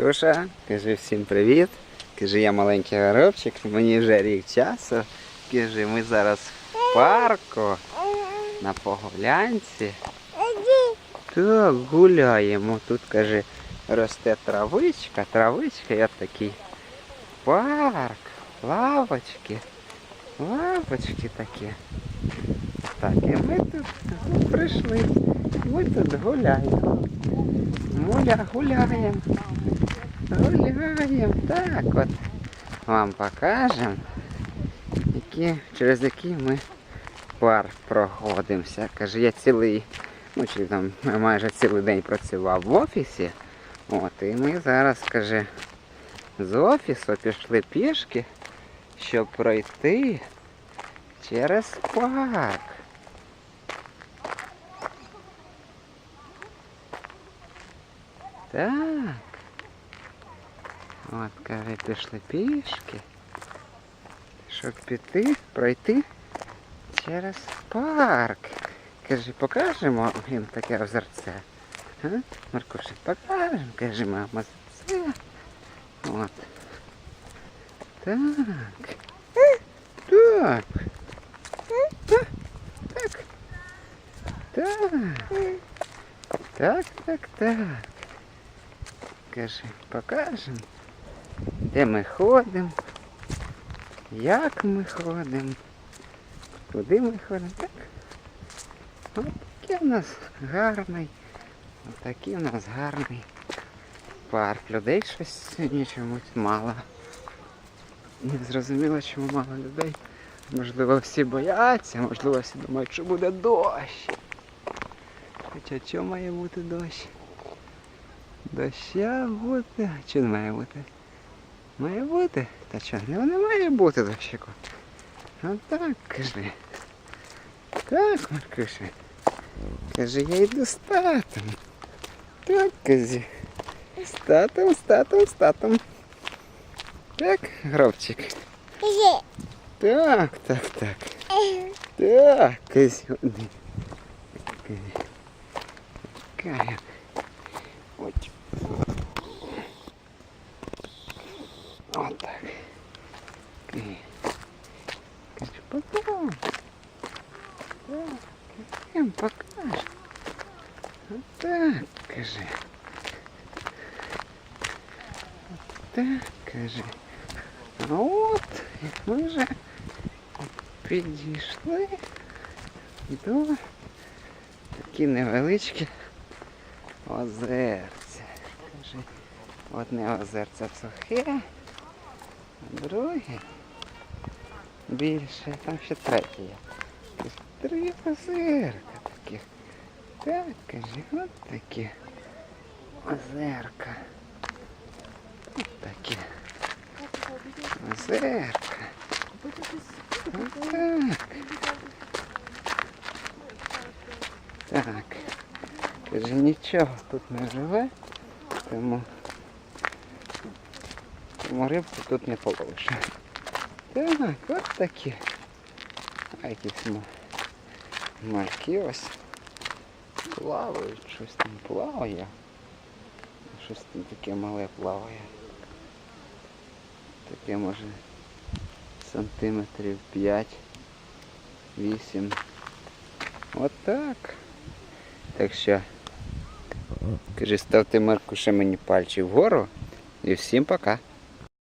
Маркуша, кажи всім привіт. Кажи, я маленький горобчик, мені вже рік часу. Кажи, ми зараз в парку на погулянці. Так, гуляємо. Тут, каже, росте травичка, травичка, от такий парк, лавочки, лавочки такі. Так, і ми тут ну, прийшли. Ми тут гуляємо. Муля, гуляємо. Гуляємо. Так от вам покажемо, які, через який ми парк проходимося. Каже, я цілий, ну чи там майже цілий день працював в офісі. От, і ми зараз, каже, з офісу пішли пішки, щоб пройти через парк. Так. От, каже, пішли пішки. Щоб піти, пройти через парк. Каже, покажемо їм таке озерце. А? Маркушик, покажемо, каже, мама, озерце. От. Так. Так. Так. Так. Так, так, так. Каже, покажемо, де ми ходимо, як ми ходимо, куди ми ходимо. Так. Ось такий у нас гарний, ось такий у нас гарний парк. Людей щось сьогодні чомусь мало. Не зрозуміло, чому мало людей. Можливо, всі бояться, можливо, всі думають, що буде дощ. Хоча чого має бути дощ? Доща бути. Чи не має бути? Має бути? Та що, не, не має бути дощику. А так кажи. Так, Маркуша. Кажи, я йду з татом. Так, кажи. З татом, з татом, з татом. Так, гробчик. Так, так, так. Так, кажи. Кажи. Ось. Так, всем покажешь. Вот так, кажи. Вот так, кажи. А от ми вже підійшли до такі невеличкі озерця. Кажи, одне озерце сухе, а друге більше, там ще третє. Ось Три озерка таких. Так, кажи, от такі озерка. От такі озерка. Отак. Так. Каже, нічого тут не живе, тому, тому рибку тут не половиш. Так, от такі. А якісь ма- Мальки ось плавають, щось там плаває. Щось там таке мале плаває. Таке може сантиметрів 5-8. От так. Так що, кажи, ставте марку ще мені пальці вгору. І всім пока.